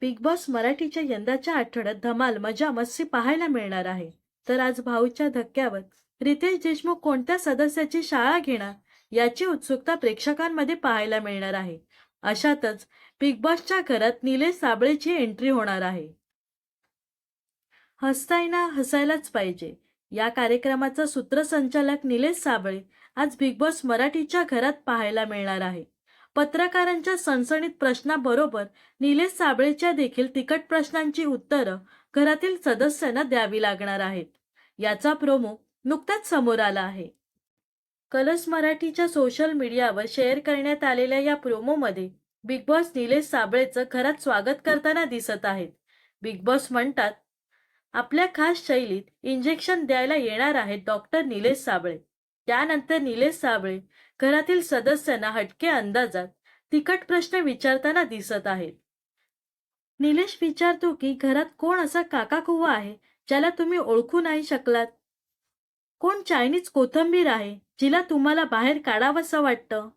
Big boss मराठीच्या यंदाच्या आठवड्यात धमाल मजा मस्ती पाहायला मिळणार आहे. तर आज भाऊच्या धक्क्यावर रितेश देशमुख कोणत्या सदस्याची शाळा घेणार याची उत्सुकता प्रेक्षकांमध्ये पाहायला मिळणार आहे. अशातच बिग बॉसच्या घरात निलेश साबळेची एंट्री होणार आहे. हसताय ना हसायलाच पाहिजे. या कार्यक्रमाचा सूत्रसंचालक निलेश साबळे आज बिग बॉस मराठीच्या घरात पाहायला मिळणार आहे. पत्रकारांच्या सणसणीत प्रश्नाबरोबर निलेश साबळेच्या देखील तिकट प्रश्नांची उत्तरं घरातील सदस्यांना द्यावी लागणार आहेत. याचा प्रोमो नुकताच समोर आला आहे. कलर्स मराठीच्या सोशल मीडियावर शेअर करण्यात आलेल्या या प्रोमोमध्ये बिग बॉस निलेश साबळेचं घरात स्वागत करताना दिसत आहेत. बिग बॉस म्हणतात आपल्या खास शैलीत इंजेक्शन द्यायला येणार आहेत डॉक्टर निलेश साबळे. त्यानंतर निलेश साबळे घरातील सदस्यांना हटके अंदाजात तिखट प्रश्न विचारताना दिसत आहेत. निलेश विचारतो की घरात कोण असा काका कुवा आहे ज्याला तुम्ही ओळखू नाही शकलात? कोण चायनीज कोथंबीर आहे जिला तुम्हाला बाहेर काढावंसं वाटतं?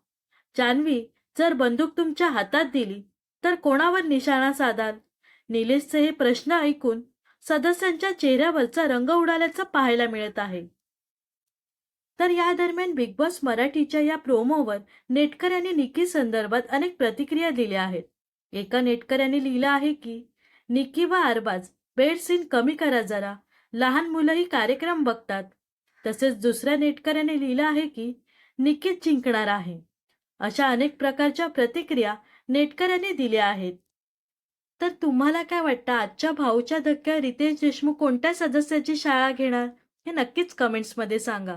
जान्हवी जर बंदूक तुमच्या हातात दिली तर कोणावर निशाणा साधाल? निलेशचे हे प्रश्न ऐकून सदस्यांच्या चेहऱ्यावरचा रंग उडाल्याचं पाहायला मिळत आहे. तर या दरम्यान बिग बॉस मराठीच्या या प्रोमोवर नेटकऱ्यांनी निकी संदर्भात अनेक प्रतिक्रिया दिल्या आहेत. एका नेटकऱ्याने लिहिलं आहे की निकी व आरबाज बेड सीन कमी करा जरा लहान मुलंही कार्यक्रम बघतात. तसेच दुसऱ्या नेटकऱ्याने लिहिलं आहे की निकीच जिंकणार आहे. अशा अनेक प्रकारच्या प्रतिक्रिया नेटकऱ्यांनी दिल्या आहेत. तर तुम्हाला काय वाटतं? आजच्या भाऊच्या धक्क्या रितेश देशमुख कोणत्या सदस्याची शाळा घेणार? हे नक्कीच कमेंट्समध्ये सांगा.